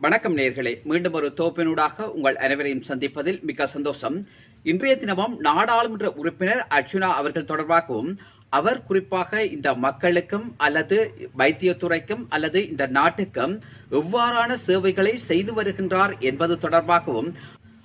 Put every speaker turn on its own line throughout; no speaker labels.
வணக்கம் நேர்களே. மீண்டும் ஒரு தோப்பினூடாக உங்கள் அனைவரையும் சந்திப்பதில் மிக்க சந்தோஷம். இன்றைய தினமும் நாடாளுமன்ற உறுப்பினர் அர்ச்சுனா அவர்கள் தொடர்பாகவும் அவர் குறிப்பாக இந்த மக்களுக்கும் அல்லது வைத்தியத்துறைக்கும் அல்லது இந்த நாட்டுக்கும் எவ்வாறான சேவைகளை செய்து வருகின்றார் என்பது தொடர்பாகவும்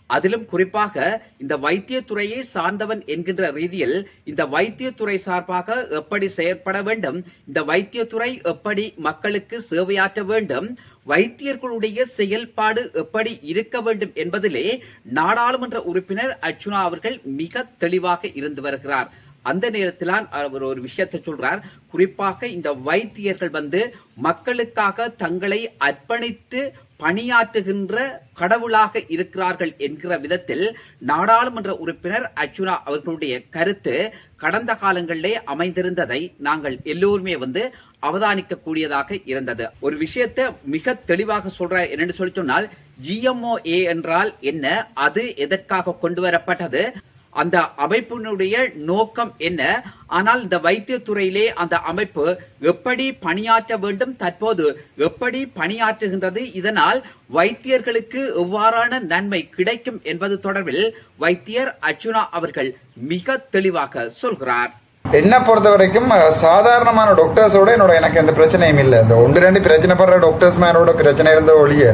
அதிலும் குறிப்பாக இந்த வைத்தியத்துறையை சார்ந்தவன் என்கின்ற ரீதியில் இந்த வைத்தியத்துறை சார்பாக எப்படி செயற்பட வேண்டும் இந்த வைத்தியத்துறை எப்படி மக்களுக்கு சேவையாற்ற வேண்டும் வைத்தியர்களுடைய செயல்பாடு எப்படி இருக்க வேண்டும் என்பதிலே நாடாளுமன்ற உறுப்பினர் அர்ச்சுனா அவர்கள் மிக தெளிவாக இருந்து வருகிறார். அந்த நேரத்தில் அவர் ஒரு விஷயத்தை சொல்றார். குறிப்பாக இந்த வைத்தியர்கள் வந்து மக்களுக்காக தங்களை அர்ப்பணித்து பணியாற்றுகின்ற கடவுளாக இருக்கிறார்கள் என்கிற விதத்தில் நாடாளுமன்ற உறுப்பினர் அர்ஜுனா அவர்களுடைய கருத்து கடந்த காலங்களிலே அமைந்திருந்ததை நாங்கள் எல்லோருமே வந்து அவதானிக்க கூடியதாக இருந்தது. ஒரு விஷயத்தை மிக தெளிவாக சொல்ற என்னன்னு சொல்லி சொன்னால் ஜிஎம்ஓ ஏ என்றால் என்ன? அது எதற்காக கொண்டு வரப்பட்டது? அந்த அமைப்பினுடைய நோக்கம் என்ன? ஆனால் இந்த வைத்தியத்துறையிலே அந்த அமைப்பு எப்படி பணியாற்ற வேண்டும் தற்போது எப்படி பணியாற்றுகின்றது இதனால் வைத்தியர்களுக்கு எவ்வாறான நன்மை கிடைக்கும் என்பது தொடர்பில் வைத்தியர் அர்ஜுனா அவர்கள் மிக தெளிவாக சொல்கிறார்.
என்னை பொறுத்த வரைக்கும் சாதாரணமான டாக்டர்ஸோட என்னோட எனக்கு எந்த பிரச்சனையும் இல்லை. இந்த ஒன்று ரெண்டு பிரச்சனை படுற டாக்டர்ஸ் மேனோட பிரச்சனை இருந்த ஒழிய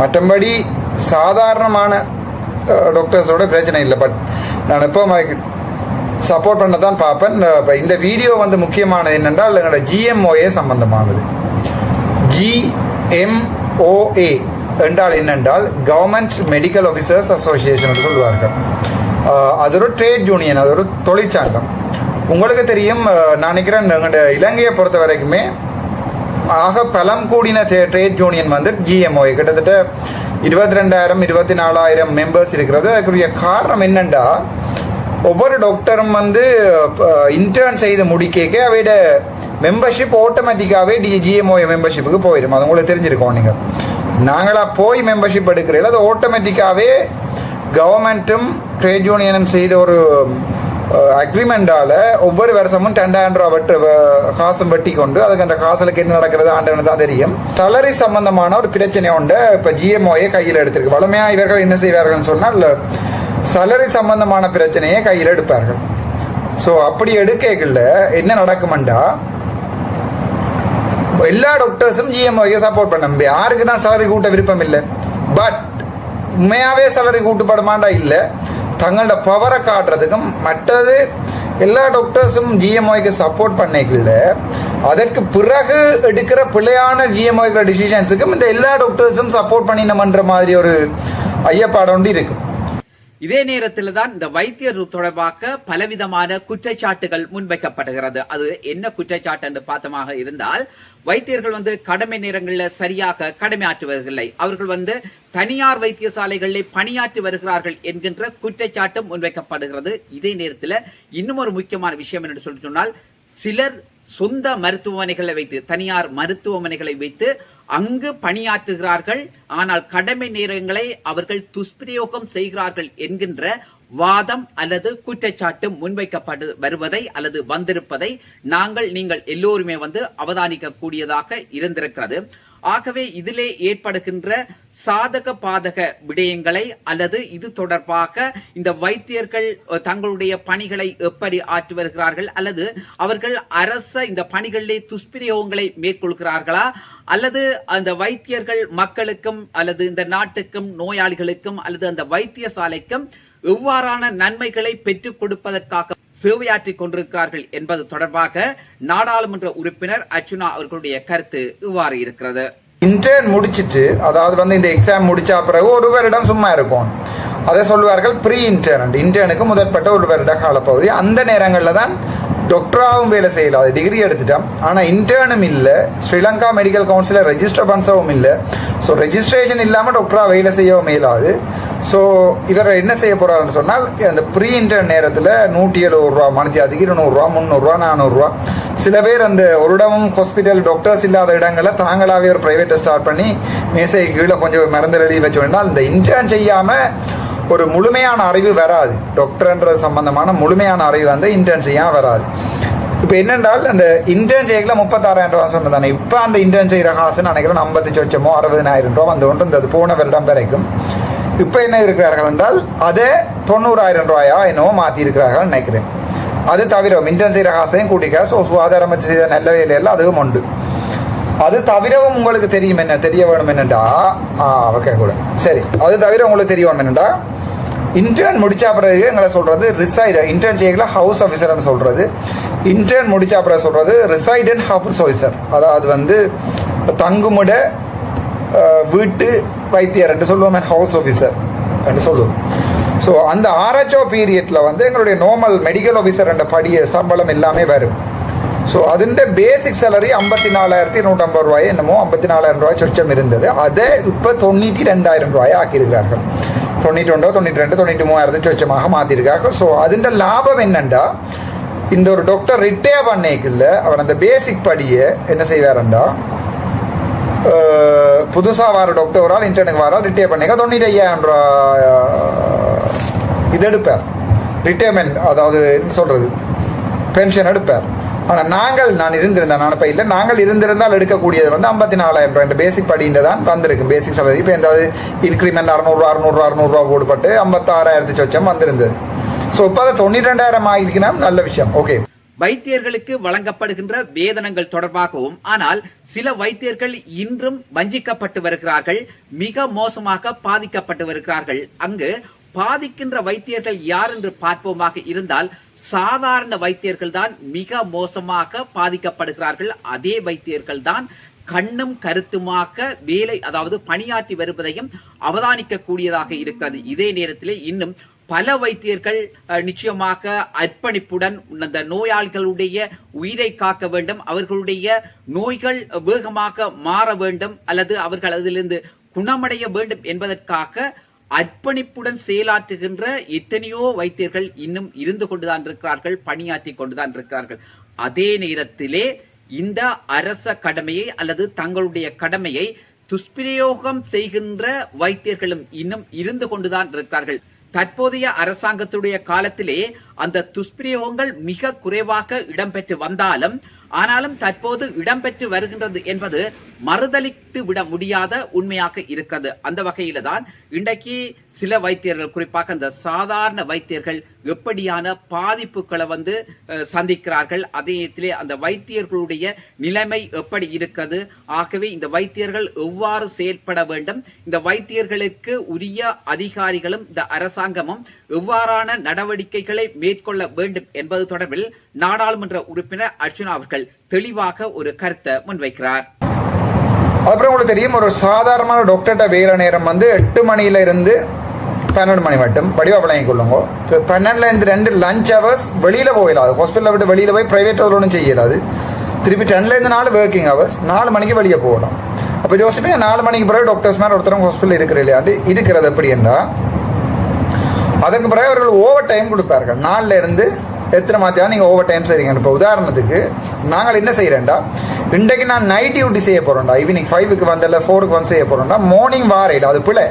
மற்றபடி சாதாரணமான டாக்டர்ஸோட பிரச்சனை இல்லை. பட் நான் எப்போ சப்போர்ட் பண்ண தான் பார்ப்பேன். இப்போ இந்த வீடியோ வந்து முக்கியமானது என்னென்றால் என்னோட ஜிஎம்ஓஏ சம்பந்தமானது. ஜிஎம்ஓஏ என்றால் என்னென்றால் கவர்மெண்ட் மெடிக்கல் ஆஃபீஸர்ஸ் அசோசியேஷன் சொல்வார்கள் அது ஒரு ட்ரேட் யூனியன் அது ஒரு தொழிற்சங்கம். உங்களுக்கு தெரியும் நான் நினைக்கிறேன் எங்களோட இலங்கையை பொறுத்த வரைக்குமே ஆக பலம் கூடின ட்ரேட் யூனியன் வந்து ஜிஎம்ஓ கிட்டத்தட்ட இருபத்தி ரெண்டாயிரம் இருபத்தி நாலாயிரம் மெம்பர்ஸ் இருக்கிறது. அதுக்குரிய காரணம் என்னண்டா? ஒவ்வொரு டாக்டரும் வந்து இன்டர்ன் செய்து முடிக்க அவையோட மெம்பர்ஷிப் ஆட்டோமேட்டிக்காகவே டி ஜிஎம்ஓ மெம்பர்ஷிப்புக்கு போயிடும் அது உங்களுக்கு தெரிஞ்சிருக்கோம் நீங்கள் நாங்களா போய் மெம்பர்ஷிப் எடுக்கிறீங்களோ அது ஆட்டோமேட்டிக்காகவே கவர்மெண்ட்டும் ட்ரேட் யூனியனும் செய்த ஒரு அக்ரிமெண்டால ஒவ்வொரு வருஷமும் ரெண்டாயிரம் ரூபாய் வெட்டு காசும் வெட்டி கொண்டு அதுக்கு அந்த காசுலுக்கு என்ன நடக்கிறது ஆண்டவனு தான் தெரியும். சலரி சம்பந்தமான ஒரு பிரச்சனை உண்டு. இப்ப ஜிஎம்ஓயை கையில் எடுத்திருக்கு. வளமையா இவர்கள் என்ன செய்வார்கள் சொன்னால் சலரி சம்பந்தமான பிரச்சனையை கையில் எடுப்பார்கள். ஸோ அப்படி எடுக்கல என்ன நடக்குமெண்டா எல்லா டாக்டர்ஸும் ஜிஎம்ஓயை சப்போர்ட் பண்ண முடியும். யாருக்கு தான் சலரி கூட்ட விருப்பம் இல்லை. பட் உண்மையாவே சலரி கூட்டப்படுமாண்டா இல்லை. தங்களோட பவரை காட்டுறதுக்கும் மற்றது எல்லா டாக்டர்ஸும் ஜிஎம்ஓய்க்கு சப்போர்ட் பண்ணிக்கல அதற்கு பிறகு எடுக்கிற பிள்ளையான ஜிஎம்ஓய்க்கிற டிசிஷன்ஸுக்கும் இந்த எல்லா டாக்டர்ஸும் சப்போர்ட் பண்ணினமன்ற மாதிரி ஒரு ஐயப்பாடு ஒன்று இருக்கும்
இதே நேரத்தில் தான் இந்த வைத்தியர் தொடர்பாக பலவிதமான குற்றச்சாட்டுகள் முன்வைக்கப்படுகிறது. அது என்ன குற்றச்சாட்டு என்று பார்த்தமாக இருந்தால் வைத்தியர்கள் வந்து கடமை நேரங்களில் சரியாக கடமையாற்றுவதில்லை அவர்கள் வந்து தனியார் வைத்தியசாலைகளில் பணியாற்றி வருகிறார்கள் என்கின்ற குற்றச்சாட்டும் முன்வைக்கப்படுகிறது. இதே நேரத்தில் இன்னும் ஒரு முக்கியமான விஷயம் என்று சொல்லி சொன்னால் சிலர் சொந்த மருத்துவமனைகளை வைத்து தனியார் மருத்துவமனைகளை வைத்து அங்கு பணியாற்றுகிறார்கள். ஆனால் கடமை நேரங்களை அவர்கள் துஷ்பிரயோகம் செய்கிறார்கள் என்கின்ற வாதம் அல்லது குற்றச்சாட்டு முன்வைக்கப்படு வருவதை அல்லது வந்திருப்பதை நாங்கள் நீங்கள் எல்லோருமே வந்து அவதானிக்க கூடியதாக இருந்திருக்கிறது. ஆகவே இதிலே ஏற்படுகின்ற சாதக பாதக விடயங்களை அல்லது இது தொடர்பாக இந்த வைத்தியர்கள் தங்களுடைய பணிகளை எப்படி ஆற்றி வருகிறார்கள் அல்லது அவர்கள் அரச இந்த பணிகளிலே துஷ்பிரயோகங்களை மேற்கொள்கிறார்களா அல்லது அந்த வைத்தியர்கள் மக்களுக்கும் அல்லது இந்த நாட்டுக்கும் நோயாளிகளுக்கும் அல்லது அந்த வைத்தியசாலைக்கும் எவ்வாறான நன்மைகளை பெற்றுக் கொடுப்பதற்காக சேவையாற்றிக் கொண்டிருக்கிறார்கள் என்பது தொடர்பாக நாடாளுமன்ற உறுப்பினர் அர்ச்சுனா அவர்களுடைய கருத்து இவ்வாறு இருக்கிறது.
இன்டர்ன் முடிச்சிட்டு அதாவது வந்து இந்த எக்ஸாம் முடிச்ச பிறகு ஒரு வருடம் சும்மா இருக்கும். அதை சொல்வார்கள் ப்ரீ இன்டர்ன் இன்டர்னுக்கு முதற்பட்ட ஒரு வருட காலப்பகுதி. அந்த நேரங்களில் தான் டாக்டராகவும் வேலை செய்யலாம் அது டிகிரி எடுத்துட்டான். ஆனால் இன்டர்னும் இல்லை. ஸ்ரீலங்கா மெடிக்கல் கவுன்சிலில் ரெஜிஸ்டர் பண்ணவும் இல்லை. ஸோ ரெஜிஸ்ட்ரேஷன் இல்லாமல் டாக்டராக வேலை செய்யவும் இயலாது. ஸோ இவர் என்ன செய்ய போறாருன்னு சொன்னால் அந்த ப்ரீ இன்டர் நேரத்தில் நூற்றி எழுபது ரூபா மணித்தியாதிக்கு இருநூறுவா முந்நூறுரூவா நானூறுரூவா சில பேர் அந்த ஒரு இடமும் ஹாஸ்பிட்டல் டாக்டர்ஸ் இல்லாத இடங்களில் தாங்களாகவே ஒரு ப்ரைவேட்டை ஸ்டார்ட் பண்ணி மேசை கீழே கொஞ்சம் மருந்து எழுதி வச்சோம்னா இந்த இன்டர்ன் செய்யாமல் ஒரு முழுமையான அறிவு வராது. டாக்டர்ன்ற சம்பந்தமான முழுமையான அறிவு வந்து இன்டர்ன் செய்யாம வராது. இப்போ என்னென்றால் அந்த இன்டர்ன் செய்யல முப்பத்தாறாயிரம் ரூபா சொன்னதானே. இப்போ அந்த இன்டர்ன் செய்கிற காசுன்னு நினைக்கிறேன் ஐம்பத்தி சொச்சமோ அறுபதினாயிரம் ரூபா வந்து கொண்டு இருந்தது போன வருடம் வரைக்கும். இப்போ என்ன இருக்கிறார்கள் என்றால் அதே தொண்ணூறாயிரம் ரூபாயா என்னவோ மாற்றி இருக்கிறார்கள் நினைக்கிறேன். அது தவிர இன்டர்ன் செய்கிற காசையும் கூட்டிக்க ஸோ சுகாதார அமைச்சு செய்த நல்ல வேலையெல்லாம் அதுவும் உண்டு. அது தவிரவும் உங்களுக்கு தெரியும் என்ன தெரிய வேணும் என்னண்டா? ஆ ஓகே கூட சரி. அது தவிர உங்களுக்கு தெரிய வேணும் என்னடா இன்டர்ன் முடிச்சா பிறகு எங்களை சொல்றது ரிசைட் இன்டர்ன் செய்யல ஹவுஸ் ஆஃபீஸர்னு சொல்றது. இன்டர்ன் முடிச்சா பிறகு சொல்றது ரிசைட் அண்ட் ஹவுஸ் ஆஃபீஸர் அதாவது வந்து தங்குமிட வீட்டு பைத்தியர் என்று சொல்லுவோம் ஹவுஸ் ஆஃபீஸர் என்று சொல்லுவோம். ஸோ அந்த ஆர்ஹெச்ஓ பீரியடில் வந்து எங்களுடைய நார்மல் மெடிக்கல் ஆஃபீஸர் என்ற படிய சம்பளம் எல்லாமே வரும். ஸோ அதுண்ட பேசிக் சேலரி ஐம்பத்தி நாலாயிரத்தி நூற்றம்பது ரூபாய் என்னமோ ஐம்பத்தி நாலாயிரம் ரூபாய் சொச்சம் இருந்தது. அதை இப்போ தொண்ணூற்றி ரெண்டாயிரம் ரூபாய் ஆக்கியிருக்கிறார்கள். தொண்ணூற்றி ரெண்டோ தொண்ணூற்றி ரெண்டு தொண்ணூற்றி மூவாயிரத்தி சொச்சமாக மாற்றிருக்கார்கள் ஸோ அதுண்ட லாபம் என்னண்டா? இந்த ஒரு டாக்டர் ரிட்டையர் பண்ணிக்கல அவர் அந்த பேசிக் படியை என்ன செய்வாரண்டா? புதுசாக புதுசா வர டாக்டர் ஒரு ஆள் இன்டர்னுக்கு வர ரிட்டையர் பண்ணிக்க தொண்ணூற்றி ஐயாயிரம் இது எடுப்பார். ரிட்டையர்மெண்ட் அதாவது என்ன சொல்றது? பென்ஷன் எடுப்பார். ஆனா நாங்கள் நான் இருந்திருந்தேன். நான் இப்ப இல்லை. நாங்கள் இருந்திருந்தால் எடுக்கக்கூடியது வந்து ஐம்பத்தி நாலாயிரம் ரூபாய் பேசிக் படின்ற தான் வந்திருக்கு. பேசிக் சேலரி இப்போ ஏதாவது இன்க்ரிமெண்ட் அறுநூறுவா அறுநூறுவா அறுநூறுவா போடுபட்டு ஐம்பத்தாறாயிரத்து சொச்சம் வந்திருந்தது. ஸோ இப்போ அதை தொண்ணூற்றி ரெண்டாயிரம் ஆகிருக்குன்னா நல்ல விஷயம். ஓகே
வைத்தியர்களுக்கு வழங்கப்படுகின்ற வேதனங்கள் தொடர்பாகவும் ஆனால் சில வைத்தியர்கள் இன்றும் வஞ்சிக்கப்பட்டு வருகிறார்கள் மிக மோசமாக பாதிக்கப்பட்டு வருகிறார்கள். அங்கு பாதிக்கின்ற வைத்தியர்கள் யார் என்று பார்ப்போமாக இருந்தால் சாதாரண வைத்தியர்கள் தான் மிக மோசமாக பாதிக்கப்படுகிறார்கள். அதே வைத்தியர்கள் தான் கண்ணும் கருத்துமாக வேலை அதாவது பணியாற்றி வருவதையும் அவதானிக்க கூடியதாக இருக்கிறது. இதே நேரத்திலே இன்னும் பல வைத்தியர்கள் நிச்சயமாக அர்ப்பணிப்புடன் அந்த நோயாளிகளுடைய உயிரை காக்க வேண்டும். அவர்களுடைய நோய்கள் வேகமாக மாற வேண்டும் அல்லது அவர்கள் அதிலிருந்து குணமடைய வேண்டும் என்பதற்காக அர்ப்பணிப்புடன் செயலாற்றுகின்ற எத்தனையோ வைத்தியர்கள் இன்னும் இருந்து கொண்டுதான் இருக்கிறார்கள் பணியாற்றி கொண்டுதான் இருக்கிறார்கள். அதே நேரத்திலே இந்த அரச கடமையை அல்லது தங்களுடைய கடமையை துஷ்பிரயோகம் செய்கின்ற வைத்தியர்களும் இன்னும் இருந்து கொண்டுதான் இருக்கிறார்கள். தற்போதைய அரசாங்கத்துடைய காலத்திலே அந்த துஷ்பிரயோகங்கள் மிக குறைவாக இடம்பெற்று வந்தாலும் ஆனாலும் தற்போது இடம்பெற்று வருகின்றது என்பது மறுதலித்து விட முடியாத உண்மையாக இருக்கிறது. அந்த வகையில தான் இன்றைக்கு சில வைத்தியர்கள் குறிப்பாக அந்த சாதாரண வைத்தியர்கள் எப்படியான பாதிப்புகளை வந்து சந்திக்கிறார்கள். அதே நேரத்திலே அந்த வைத்தியர்களுடைய நிலைமை எப்படி இருக்கிறது? ஆகவே இந்த வைத்தியர்கள் எவ்வாறு செயல்பட வேண்டும்? இந்த வைத்தியர்களுக்கு உரிய அதிகாரிகளும் இந்த அரசாங்கமும் எவ்வாறான நடவடிக்கைகளை மேற்கொள்ள வேண்டும் என்பது தொடர்பில் நாடாளுமன்ற உறுப்பினர் அர்ஜுனா அவர்கள் தெளிவாக ஒரு கருத்தை முன்வைக்கிறார்.
அப்புறம் உங்களுக்கு தெரியும் ஒரு சாதாரணமான டாக்டர்கிட்ட வேலை நேரம் வந்து எட்டு மணியில இருந்து பன்னெண்டு மணி மட்டும். படிவா வழங்கி கொள்ளுங்க. இப்போ பன்னெண்டுல இருந்து ரெண்டு லஞ்ச் ஹவர்ஸ் வெளியில போயிடாது. ஹாஸ்பிட்டலை விட்டு வெளியில போய் பிரைவேட் ஒன்றும் செய்யலாது. திருப்பி டென்ல இருந்து நாலு ஒர்க்கிங் ஹவர்ஸ் நாலு மணிக்கு வெளியே போகலாம் அப்போ ஜோசிப்பே நாலு மணிக்கு பிறகு டாக்டர்ஸ் மாதிரி ஒருத்தரும் ஹாஸ்பிட்டல் இருக்கிற இல்லையாண்டு இருக்கிறது எப்படி என்றா அதற்கு பிறகு அவர்கள் ஓவர் டைம் கொடுப்பார்கள். நாளில் இருந்து எத்தனை மாத்தியா நீங்க ஓவர் டைம் செய்றீங்க இப்போ உதாரணத்துக்கு நாங்கள் என்ன செய்யறேன்டா இன்றைக்கு நான் நைட் டியூட்டி செய்ய போறோம்டா ஈவினிங் ஃபைவுக்கு வந்தல ஃபோருக்கு வந்து செய்ய போகிறோம்டா மார்னிங் வாரையில் அது பிள்ளை.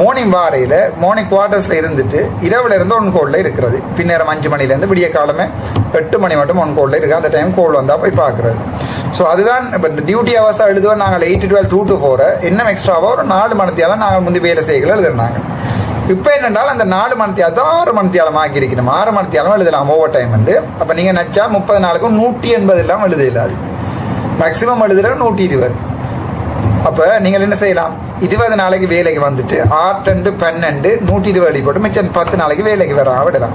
மார்னிங் வாரையில் மார்னிங் குவார்டர்ஸ்ல இருந்துட்டு இரவுல இருந்து ஒன் கோல்ல இருக்கிறது. பின்னேரம் அஞ்சு மணில இருந்து விடிய காலமே எட்டு மணி மட்டும் ஒன் கோல்ல இருக்கு. அந்த டைம் கோல் வந்தா போய் பார்க்கறது ஸோ அதுதான் இப்போ டியூட்டி ஹவர்ஸா எழுதுவோம் நாங்கள் eight twelve two to four இன்னும் எக்ஸ்ட்ராவோ ஒரு நாலு மணித்தியால நாங்கள் முந்தி வேலை செய்யல எழுதுனாங்க. இப்போ என்னென்றால் அந்த நாலு மணித்தியாலத்தை ஆறு மணித்தியாலம் ஆக்கி இருக்கணும் ஆறு மணித்தியாலம் எழுதலாம் ஓவர் டைம் வந்து அப்போ நீங்கள் நினச்சா முப்பது நாளுக்கும் நூற்றி எண்பது எல்லாம் எழுத இல்லாது மேக்ஸிமம் எழுதுற நூற்றி இருபது. அப்போ நீங்கள் என்ன செய்யலாம்? இருபது நாளைக்கு வேலைக்கு வந்துட்டு ஆறு பன்னெண்டு நூற்றி இருபது அடி போட்டு மிச்சம் பத்து நாளைக்கு வேலைக்கு வரலாம் விடலாம்.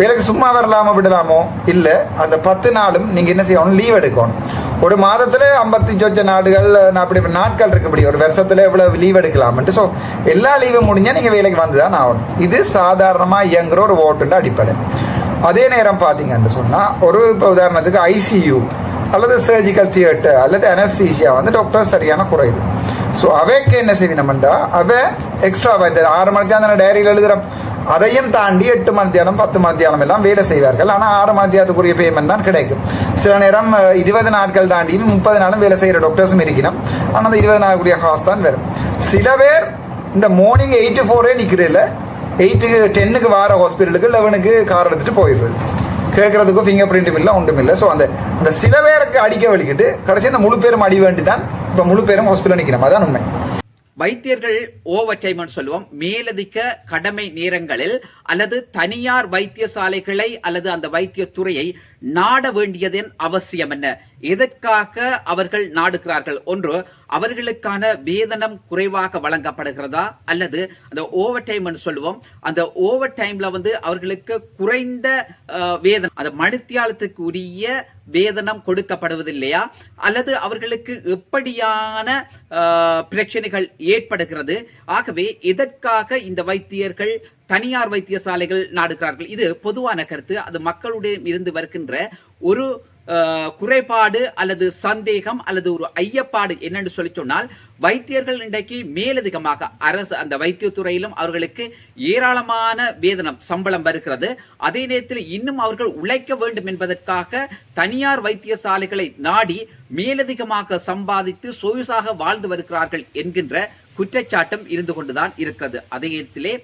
வேலைக்கு சும்மா வரலாமா விடலாமோ? இல்லை அந்த பத்து நாளும் நீங்கள் என்ன செய்யணும்? லீவ் எடுக்கணும். ஒரு மாதத்துல ஐம்பத்தி சொச்ச நாடுகள் அப்படி நாட்கள் இருக்கு ஒரு வருஷத்துல எவ்வளவு லீவ் எடுக்கலாம்ட்டு ஸோ எல்லா லீவும் முடிஞ்சா நீங்க வேலைக்கு வந்துதான் ஆகணும். இது சாதாரணமா இயங்குற ஒரு ஓட்டுன்ற அடிப்படை. அதே நேரம் பாத்தீங்கன்னு சொன்னா ஒரு இப்போ உதாரணத்துக்கு ஐசியூ அல்லது சர்ஜிக்கல் தியேட்டர் அல்லது அனஸ்தீசியா வந்து டாக்டர் சரியான குறைவு ஸோ அவைக்கு என்ன செய்யணும்டா அவ எக்ஸ்ட்ரா இந்த ஆறு மணிக்கு அந்த டைரியில் எழுதுறோம். அதையும் தாண்டி எட்டு மணித்தியாலம் பத்து மணித்தியாலம் எல்லாம் வேலை செய்வார்கள். ஆனால் ஆறு மணித்தியாலத்துக்குரிய பேமெண்ட் தான் கிடைக்கும். சில நேரம் இருபது நாட்கள் தாண்டியும் முப்பது நாளும் வேலை செய்கிற டாக்டர்ஸும் இருக்கணும் ஆனால் அந்த இருபது நாளுக்குரிய ஹாஸ் தான் வரும். சில பேர் இந்த மார்னிங் எயிட் ஃபோரே நிற்கிறதில்ல எயிட்டுக்கு டென்னுக்கு வார ஹாஸ்பிட்டலுக்கு லெவனுக்கு கார் எடுத்துட்டு போயிடுறது. கேட்கறதுக்கும் ஃபிங்கர் பிரிண்ட்டும் இல்லை ஒன்றும் இல்லை. ஸோ அந்த அந்த சில பேருக்கு அடிக்க வலிக்கிட்டு கடைசி அந்த முழு பேரும் அடி வேண்டி தான் இப்போ முழு பேரும் ஹாஸ்பிட்டல் நிற்கிறோம் அதான் உண்மை.
வைத்தியர்கள் ஓவர் சொல்லுவோம். மேலதிக கடமை நேரங்களில் அல்லது தனியார் வைத்தியசாலைகளை அல்லது அந்த வைத்திய துறையை நாட வேண்டியதன் அவசியம் என்ன? எதற்காக அவர்கள் நாடுகிறார்கள்? ஒன்று அவர்களுக்கான வேதனம் குறைவாக வழங்கப்படுகிறதா? அல்லது அந்த ஓவர் டைம் சொல்லுவோம் அந்த ஓவர் டைம்ல வந்து அவர்களுக்கு குறைந்த வேதனம் அந்த மனுத்தியாலத்துக்கு உரிய வேதனம் கொடுக்கப்படுவதில்லையா? அல்லது அவர்களுக்கு எப்படியான பிரச்சனைகள் ஏற்படுகிறது? ஆகவே எதற்காக இந்த வைத்தியர்கள் தனியார் வைத்தியசாலைகள் நாடுகிறார்கள்? இது பொதுவான கருத்து. அது மக்களுடைய இருந்து வருகின்ற ஒரு குறைபாடு அல்லது சந்தேகம் அல்லது ஒரு ஐயப்பாடு என்னன்னு சொல்லி சொன்னால் வைத்தியர்கள் இன்றைக்கு மேலதிகமாக அரசு அந்த வைத்தியத்துறையிலும் அவர்களுக்கு ஏராளமான வேதனம் சம்பளம் வருகிறது. அதே நேரத்தில் இன்னும் அவர்கள் உழைக்க வேண்டும் என்பதற்காக தனியார் வைத்தியசாலைகளை நாடி மேலதிகமாக சம்பாதித்து சொயுசாக வாழ்ந்து வருகிறார்கள் என்கின்ற குற்றச்சாட்டும் இருந்து கொண்டுதான் இருக்கிறது. அதே நேரத்திலே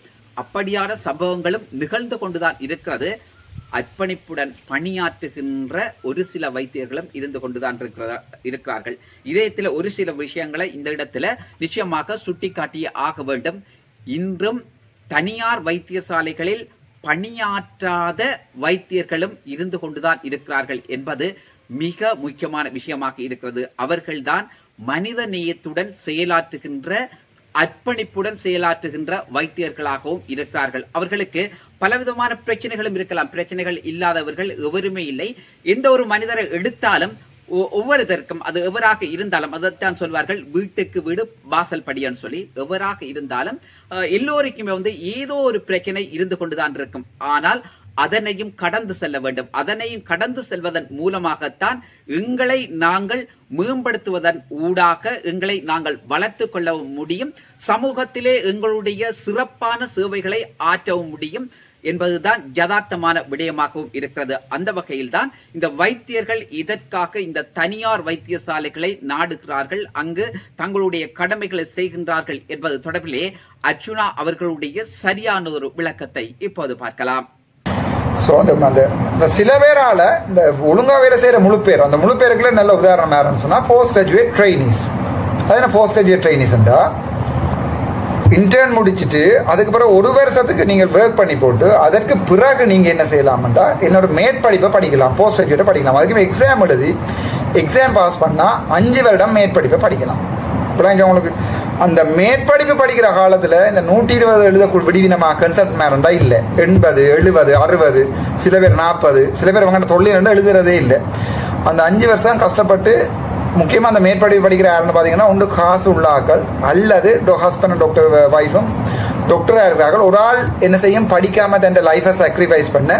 அப்படியான சம்பவங்களும் நிகழ்ந்து கொண்டுதான் இருக்கிறது. அர்ப்பணிப்புடன் பணியாற்றுகின்ற ஒரு சில வைத்தியர்களும் இருந்து கொண்டுதான் இருக்கிறதா இருக்கிறார்கள். இதயத்தில் ஒரு சில விஷயங்களை இந்த இடத்துல நிச்சயமாக சுட்டிக்காட்டியே ஆக வேண்டும். இன்றும் தனியார் வைத்தியசாலைகளில் பணியாற்றாத வைத்தியர்களும் இருந்து கொண்டுதான் இருக்கிறார்கள் என்பது மிக முக்கியமான விஷயமாக இருக்கிறது. அவர்கள்தான் மனித நேயத்துடன் செயலாற்றுகின்ற அர்ப்பணிப்புடன் செயலாற்றுகின்ற வைத்தியர்களாகவும் இருக்கிறார்கள். அவர்களுக்கு பலவிதமான பிரச்சனைகளும் இருக்கலாம். பிரச்சனைகள் இல்லாதவர்கள் எவருமே இல்லை. எந்த ஒரு மனிதரை எடுத்தாலும் ஒ- ஒவ்வொருத்தருக்கும் அது எவராக இருந்தாலும் அதைத்தான் சொல்வார்கள் வீட்டுக்கு வீடு வாசல் படியான்னு சொல்லி எவராக இருந்தாலும் எல்லோருக்குமே வந்து ஏதோ ஒரு பிரச்சனை இருந்து கொண்டுதான் இருக்கும். ஆனால் அதனையும் கடந்து செல்ல வேண்டும். அதனையும் கடந்து செல்வதன் மூலமாகத்தான் எங்களை நாங்கள் மேம்படுத்துவதன் ஊடாக எங்களை நாங்கள் வளர்த்து கொள்ளவும் முடியும். சமூகத்திலே எங்களுடைய சிறப்பான சேவைகளை ஆற்றவும் முடியும். என்பதுதான் யதார்த்தமான விடயமாகவும் இருக்கிறது. அந்த வகையில்தான் இந்த வைத்தியர்கள் இதற்காக இந்த தனியார் வைத்தியசாலைகளை நாடுகிறார்கள். அங்கு தங்களுடைய கடமைகளை செய்கின்றார்கள் என்பது தொடர்பிலே அர்ச்சுனா அவர்களுடைய சரியான ஒரு விளக்கத்தை இப்போது பார்க்கலாம்.
ஸோ அந்த அந்த இந்த சில பேரால இந்த ஒழுங்கா வேலை செய்யற முழு பேர் அந்த முழு பேருக்குள்ள நல்ல உதாரணம் யாருன்னு சொன்னா போஸ்ட் கிராஜுவேட் ட்ரைனிஸ் அது என்ன போஸ்ட் கிராஜுவேட் ட்ரைனிஸ்ன்றா இன்டர்ன் முடிச்சிட்டு அதுக்கு பிறகு ஒரு வருஷத்துக்கு நீங்கள் ஒர்க் பண்ணி போட்டு அதற்கு பிறகு நீங்கள் என்ன செய்யலாம்டா என்னோட மேற்படிப்பை படிக்கலாம் போஸ்ட் கிராஜுவேட்டை படிக்கலாம். அதுக்கு எக்ஸாம் எழுதி எக்ஸாம் பாஸ் பண்ணால் அஞ்சு வருடம் மேற்படிப்பை படிக்கலாம். இப்படிலாம் உங்களுக்கு? அந்த மேற்படிப்பு படிக்கிற காலத்தில் இந்த நூற்றி இருபது எழுத விடுவினமா கன்சல்ட் மேரண்டா இல்லை. எண்பது எழுபது அறுபது சில பேர் நாற்பது சில பேர் அவங்க தொழில் எழுதுறதே இல்லை. அந்த அஞ்சு வருஷம் கஷ்டப்பட்டு முக்கியமாக அந்த மேற்படிவு படிக்கிற யாருன்னு பார்த்தீங்கன்னா ஒன்று காசு உள்ள ஆட்கள் அல்லது ஹஸ்பண்ட் டாக்டர் ஒய்ஃபும் டாக்டராக இருக்கிறார்கள். ஒரு ஆள் என்ன செய்யும்? படிக்காமல் தன் லைஃபை சாக்ரிஃபைஸ் பண்ண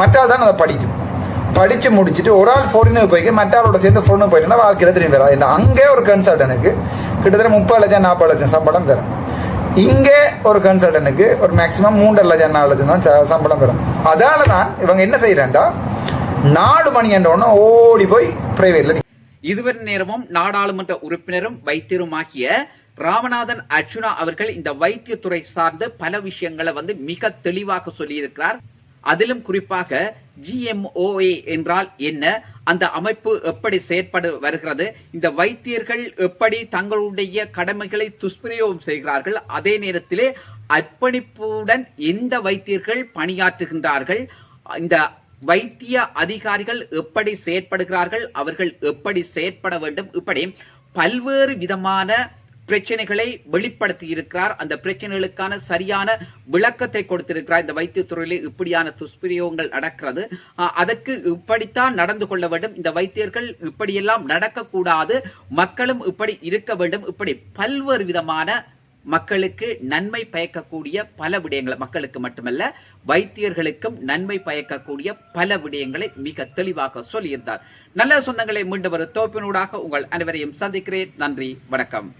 மற்ற ஆள் தான் அதை படிக்கும். படித்து முடிச்சுட்டு ஒரு ஆள் ஃபாரினுக்கு போய்க்கு மற்ற ஆளோட சேர்ந்து ஃபாரினுக்கு போயிட்டுனா வாழ்க்கையில் திரும்பி வரா இந்த அங்கே ஒரு கன்சல்டனுக்கு கிட்டத்தட்ட முப்பது லட்சம் நாற்பது லட்சம் சம்பளம் தரும். இங்கே ஒரு கன்சல்டனுக்கு ஒரு மேக்ஸிமம் மூன்றரை லட்சம் நாலு லட்சம் தான் சம்பளம் பெறும் அதால தான் இவங்க என்ன செய்யறாண்டா? நாலு மணி என்ற உடனே ஓடி போய் பிரைவேட்ல
இதுவரை நேரமும் நாடாளுமன்ற உறுப்பினரும் வைத்தியருமாகிய ராமநாதன் அர்ச்சுனா அவர்கள் இந்த வைத்தியத்துறை சார்ந்த பல விஷயங்களை வந்து மிக தெளிவாக சொல்லியிருக்கிறார். அதிலும் குறிப்பாக ஜிஎம்ஓஏ என்றால் என்ன? அந்த அமைப்பு எப்படி செயற்படு வருகிறது? இந்த வைத்தியர்கள் எப்படி தங்களுடைய கடமைகளை துஷ்பிரயோகம் செய்கிறார்கள்? அதே நேரத்திலே அர்ப்பணிப்புடன் எந்த வைத்தியர்கள் பணியாற்றுகின்றார்கள்? இந்த வைத்திய அதிகாரிகள் எப்படி செயற்படுகிறார்கள் அவர்கள் எப்படி செயற்பட வேண்டும் இப்படி பல்வேறு விதமான பிரச்சனைகளை வெளிப்படுத்தி இருக்கிறார் அந்த பிரச்சனைகளுக்கான சரியான விளக்கத்தை கொடுத்திருக்கிறார். இந்த வைத்தியத்துறையிலே இப்படியான துஷ்பிரயோகங்கள் நடக்கிறது. அதற்கு இப்படித்தான் நடந்து கொள்ள வேண்டும். இந்த வைத்தியர்கள் இப்படியெல்லாம் நடக்கக்கூடாது. மக்களும் இப்படி இருக்க வேண்டும். இப்படி பல்வேறு விதமான மக்களுக்கு நன்மை பயக்கக்கூடிய பல விடயங்களை மக்களுக்கு மட்டுமல்ல வைத்தியர்களுக்கும் நன்மை பயக்கக்கூடிய பல விடயங்களை மிக தெளிவாக சொல்லியிருந்தார். நல்ல சொந்தங்களை மீண்டும் ஒரு தோப்பினூடாக உங்கள் அனைவரையும் சந்திக்கிறேன். நன்றி வணக்கம்.